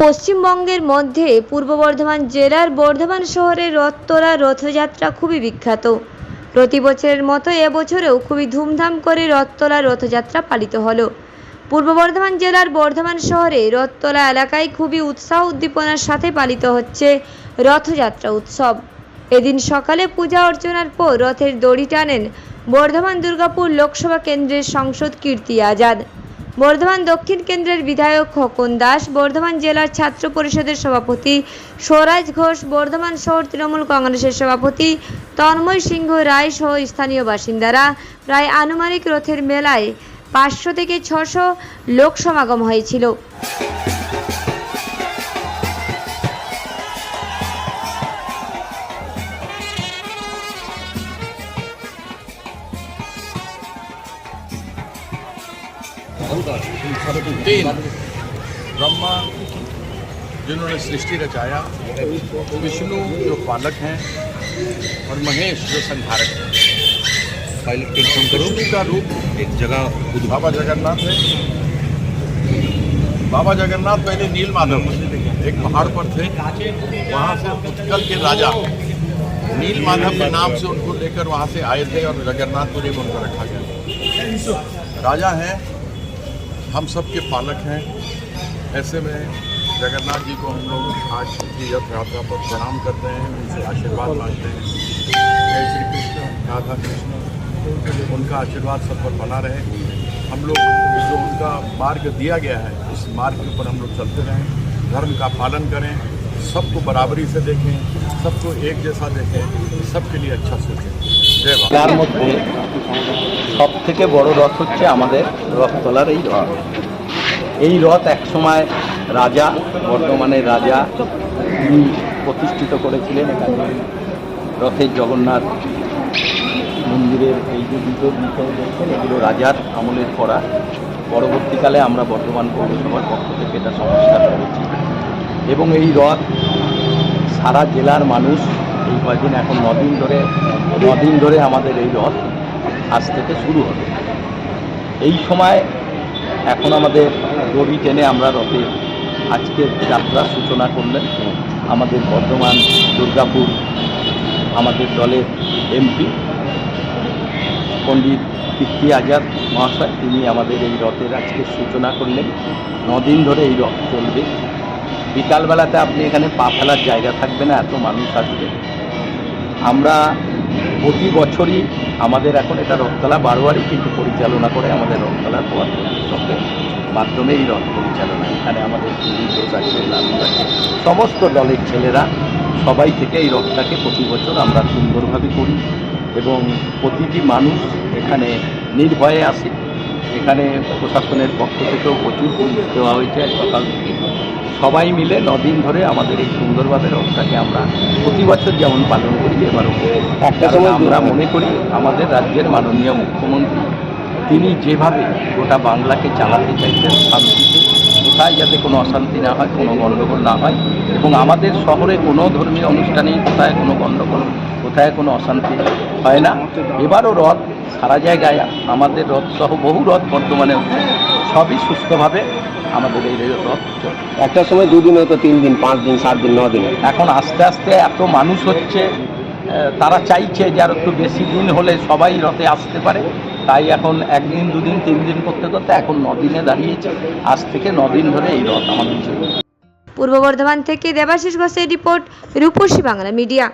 পশ্চিমবঙ্গের মধ্যে পূর্ব বর্ধমান জেলার বর্ধমান শহরের রথতলা রথযাত্রা খুবই বিখ্যাত। প্রতি বছরের মতো এবছরেও খুবই ধুমধাম করে রথতলা রথযাত্রা পালিত হলো। পূর্ব বর্ধমান জেলার বর্ধমান শহরে রথতলা এলাকায় খুবই উৎসাহ উদ্দীপনার সাথে পালিত হচ্ছে রথযাত্রা উৎসব। এদিন সকালে পূজা অর্চনার পর রথের দড়ি টানেন বর্ধমান দুর্গাপুর লোকসভা কেন্দ্রের সংসদ কীর্তি আজাদ। বর্ধমান দক্ষিণ কেন্দ্রের বিধায়ক খোকন দাস, বর্ধমান জেলার ছাত্র পরিষদের সভাপতি স্বরাজ ঘোষ, বর্ধমান শহর তৃণমূল কংগ্রেসের সভাপতি তন্ময় সিংহ রায় সহ স্থানীয় বাসিন্দারা। প্রায় আনুমানিক রথের মেলায় পাঁচশো থেকে ছশো লোক সমাগম হয়েছিল। तीन। ब्रह्मा, जिन्होंने सृष्टि रचाया, विष्णु जो पालक हैं और महेश जो संहारक हैं। पायलट का रूप एक जगह बाबा जगन्नाथ है। बाबा जगन्नाथ पहले नील माधव एक पहाड़ पर थे। वहाँ से उत्कल के राजा नील माधव के नाम से उनको लेकर वहाँ से आए थे और जगन्नाथपुरी में उनको रखा गया। राजा हैं हम सब के पालक हैं। ऐसे में जगन्नाथ जी को हम लोग आज की रथ यात्रा पर प्रणाम करते हैं, उनसे आशीर्वाद मांगते हैं। जय श्री कृष्ण, राधा कृष्ण, उनका आशीर्वाद सब पर बना रहे। हम लोग जो उनका मार्ग दिया गया है, उस मार्ग पर हम लोग चलते रहें, धर्म का पालन करें, सबको बराबरी से देखें, सबको एक जैसा देखें, सबके लिए अच्छा सोचें। তার মধ্যে সব থেকে বড় রথ হচ্ছে আমাদের রথতলার এই রথ। এই রথ একসময় রাজা বর্তমানের রাজা, তিনি প্রতিষ্ঠিত করেছিলেন এখানে রথের জগন্নাথ মন্দিরের এই যে দুটো বিষয় দেখছেন এগুলো রাজার আমলের করা। পরবর্তীকালে আমরা বর্ধমান পৌরসভার পক্ষ থেকে এটা সংস্কার করেছি। এবং এই রথ সারা জেলার মানুষ এই কয়দিন এখন নদিন ধরে নদিন ধরে আমাদের এই রথ আজ থেকে শুরু হবে। এই সময় এখন আমাদের দড়ি টেনে আমরা রথের আজকের যাত্রার সূচনা করলেন আমাদের বর্ধমান, দুর্গাপুর, আমাদের দলের এমপি পণ্ডিত কীর্তি আজাদ মহাশয়, তিনি আমাদের এই রথের আজকে সূচনা করলেন। নদিন ধরে এই রথ চলবে। বিকালবেলাতে আপনি এখানে পা ফেলার জায়গা থাকবে না, এত মানুষ আসবে। আমরা প্রতি বছরই আমাদের এখন এটা রথতলা বারোয়ারি কিন্তু পরিচালনা করে আমাদের রথতলার পদার্থ উৎসবের মাধ্যমে এই রথ পরিচালনা এখানে আমাদের পুরী সমস্ত দলের ছেলেরা সবাই থেকে এই রথটাকে প্রতি বছর আমরা সুন্দরভাবে করি এবং প্রতিটি মানুষ এখানে নির্ভয়ে আসে। এখানে প্রশাসনের পক্ষ থেকেও প্রচুর পুলিশ দেওয়া হয়েছে সকাল থেকে। সবাই মিলে নদিন ধরে আমাদের এই সুন্দরভাবে রথটাকে আমরা প্রতি বছর যেমন পালন করি এবারও করি। কারণ আমরা মনে করি আমাদের রাজ্যের মাননীয় মুখ্যমন্ত্রী তিনি যেভাবে গোটা বাংলাকে চালাতে চাইছেন শান্তিতে কোথায় যাতে কোনো অশান্তি না হয় কোনো গণ্ডগোল না হয় এবং আমাদের শহরে কোনো ধর্মীয় অনুষ্ঠানেই কোথায় কোনো গণ্ডগোল কোথায় কোনো অশান্তি হয় না। এবারও রথ সারা জায়গায় আমাদের রথ সহ বহু রথ বর্তমানে সবই সুস্থভাবে আমাদের এই রথ একটা সময় দুদিন হতো তিন দিন পাঁচ দিন সাত দিন ন দিন এখন আস্তে আস্তে এত মানুষ হচ্ছে তারা চাইছে যে আর একটু বেশি দিন হলে সবাই রথে আসতে পারে। তাই এখন একদিন, দুদিন, তিন দিন করতে করতে এখন নদিনে দাঁড়িয়েছে। আজ থেকে নদিন ধরে এই রথ আমাদের চলবে। পূর্ব বর্ধমান থেকে দেবাশিস ঘোষের রিপোর্ট, রূপসী বাংলা মিডিয়া।